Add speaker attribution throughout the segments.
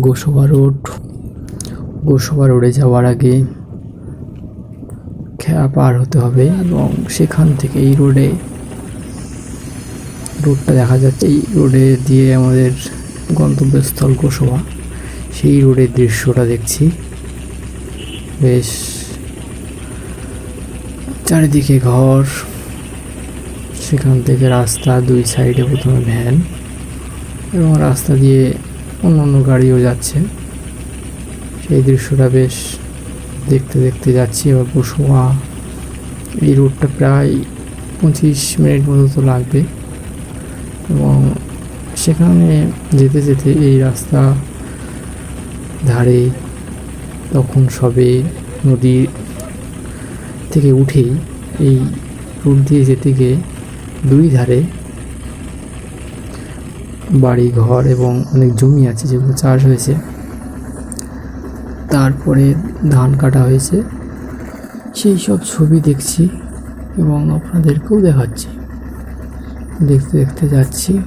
Speaker 1: Gosaba road. Gosaba রোডে যাওয়ার আগে খেয়া পার হতে হবে এবং সেখান থেকে এই রোডে, রোডটা দেখা যাচ্ছে এই রোডে দিয়ে আমাদের গন্তব্যস্থল গোসবা। সেই রোডের দৃশ্যটা দেখছি। বেশ, চারিদিকে ঘর। সেখান থেকে রাস্তা দুই সাইডে প্রথমে ভ্যান এবং রাস্তা দিয়ে অন্য অন্য গাড়িও যাচ্ছে। সেই দৃশ্যটা বেশ দেখতে দেখতে যাচ্ছি এবার বসুয়া এই রোডটা প্রায় পঁচিশ মিনিট মতো তো লাগবে। এবং সেখানে যেতে যেতে এই রাস্তা ধারে তখন সবে নদী থেকে উঠেই এই রোড দিয়ে যেতে গিয়ে দুই ধারে বাড়ি ঘর এবং অনেক জমি আছে যেগুলো চাষ হয়েছে। তারপরে ধান কাটা হয়েছে। সেই সব ছবি দেখছি এবং আপনাদেরকেও দেখাচ্ছি। দেখতে দেখতে যাচ্ছি।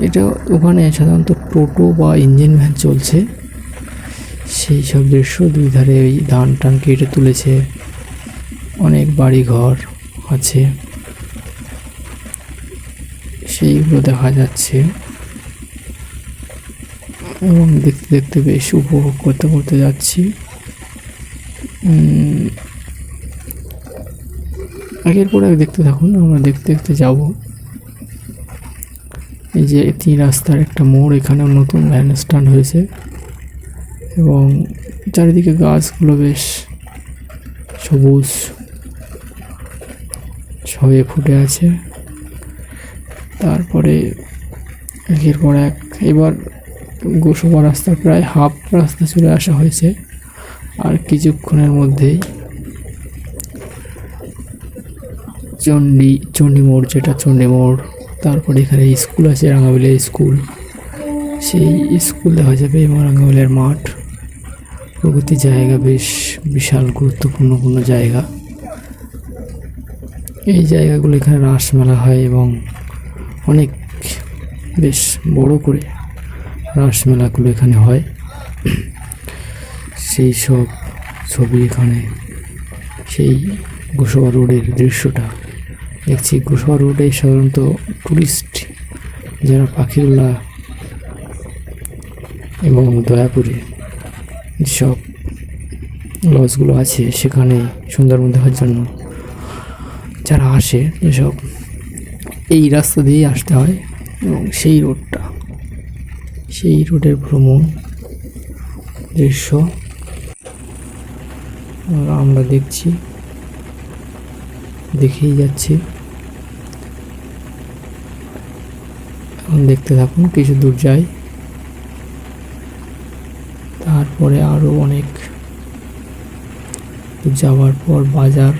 Speaker 1: এটা ওখানে সাধারণত টোটো বা ইঞ্জিন ভ্যান চলছে। সেই সব দৃশ্য দুই ধারে ওই ধান টান কেটে তুলেছে। অনেক বাড়ি ঘর আছে। সেইগুলো দেখা যাচ্ছে। এবং দেখতে দেখতে বেশ উপভোগ করতে করতে যাচ্ছি। একের পর এক দেখতে থাকুন, আমরা দেখতে দেখতে যাব। এই যে তিন রাস্তার একটা মোড় এখানে নতুন ভ্যান স্ট্যান্ড হয়েছে। এবং চারিদিকে গাছগুলো বেশ সবুজ, ছয়ে ফুটে আছে। তারপরে একের পর এক এবার গোসবা রাস্তা, প্রায় হাফ রাস্তা চলে আসা হয়েছে। আর কিছুক্ষণের মধ্যেই চণ্ডী চণ্ডী মোড়, যেটা চণ্ডী মোড়, তারপরে এখানে স্কুল আছে রাঙাবিলের স্কুল। সেই স্কুল দেখা যাবে, এবং রাঙাবিলের মাঠ। প্রকৃতি জায়গা বেশ বিশাল, গুরুত্বপূর্ণ কোনো জায়গা। এই জায়গাগুলো এখানে রাসমেলা হয়, এবং অনেক বেশ বড় করে রাসমেলাগুলো এখানে হয়। সেই সব ছবি এখানে, সেই গোসবা রোডের দৃশ্যটা। দেখছি গোসবা রোডে সাধারণত টুরিস্ট যারা পাখিরুলা এবং দয়াপুরে যেসব লজগুলো আছে সেখানে সুন্দরবন দেখার জন্য যারা আসে এসব এই রাস্তা দিয়েই আসতে হয় এবং সেই রোডটা, সেই রোডের ভ্রমণ দৃশ্য আমরা দেখছি, দেখেই যাচ্ছি। এখন দেখতে থাকুন, কিছু দূর যাই। তারপরে আরও অনেক যাওয়ার পর বাজার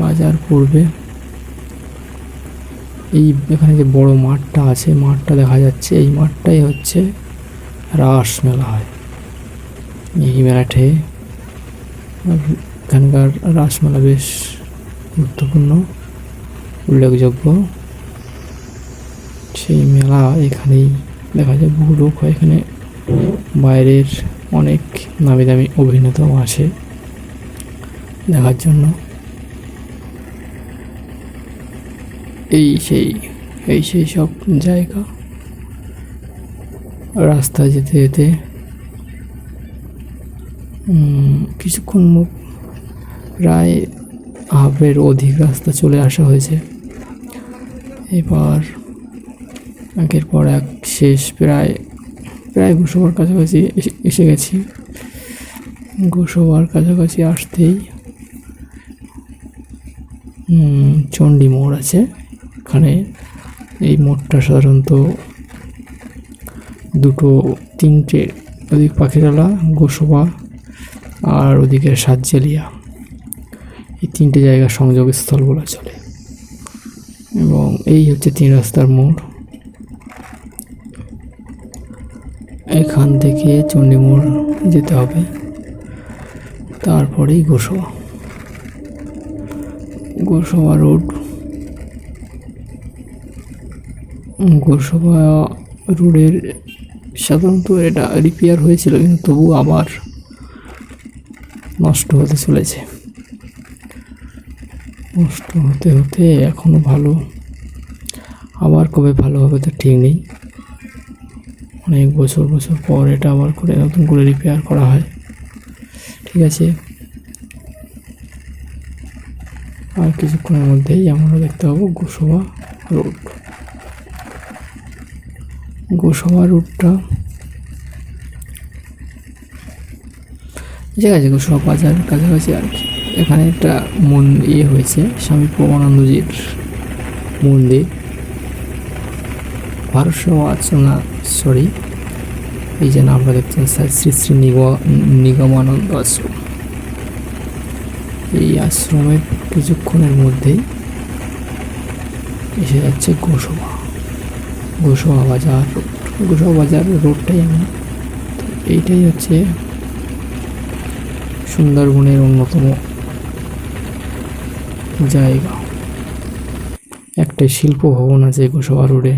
Speaker 1: বাজার পড়বে এই এখানে যে বড় মাঠটা আছে, মাঠটা দেখা যাচ্ছে। এই মাঠটাই হচ্ছে রাস মেলা হয়। এই মেলাঠে এখানকার রাসমেলা বেশ গুরুত্বপূর্ণ, উল্লেখযোগ্য। সেই মেলা এখানেই দেখা যায়। বহু লোক হয় এখানে। বাইরের অনেক নামি দামি অভিনেতাও আসে দেখার জন্য। এই সেই এই সেই সব জায়গা। রাস্তায় যেতে যেতে কিছুক্ষণ মুখ প্রায় হাফের অধিক রাস্তা চলে আসা হয়েছে। এবার একের পর এক শেষ প্রায় প্রায় গোসবার কাছাকাছি এসে- গেছি। গোসবার কাছাকাছি আসতেই চণ্ডী মোড় আছে। এখানে এই মোড়টা সাধারণত দুটো, তিনটে, ওদিক পাখিরালা গোসবা আর ওদিকে সাতজালিয়া। এই তিনটে জায়গার সংযোগস্থল বলা চলে। এবং এই হচ্ছে তিন রাস্তার মোড়। এখান থেকে চণ্ডী মোড় যেতে হবে। তারপরেই গোসবা। গোসবা রোড গোসবা রোডের সাধারণত এটা রিপেয়ার হয়েছিল, কিন্তু তবু আবার নষ্ট হতে চলেছে। নষ্ট হতে হতে এখনও ভালো। আবার কবে ভালো হবে তো ঠিক নেই। অনেক বছর বছর পর এটা আবার করে নতুন করে রিপেয়ার করা হয়। ঠিক আছে? আর কিছুক্ষণের মধ্যেই আমরা দেখতে পাবো গোসবা রোড। গোসবা রুটটা ঠিক আছে গোসবা বাজার কাছাকাছি আর কি। এখানে একটা মন ইয়ে হয়েছে, স্বামী প্রমানন্দজির মন্দির। ভারত সেবা আর্চনা সরি এই যে নামটা দেখছেন স্যার, শ্রী শ্রী নিগম নিগমানন্দ আশ্রম। এই আশ্রমের কিছুক্ষণের মধ্যেই এসে যাচ্ছে গোসবা। গোসবা বাজার গোসবা বাজার রোডটাই আমি। তো এইটাই হচ্ছে সুন্দরবনের অন্যতম জায়গা। একটা শিল্প ভবন আছে গোসবা রোডে।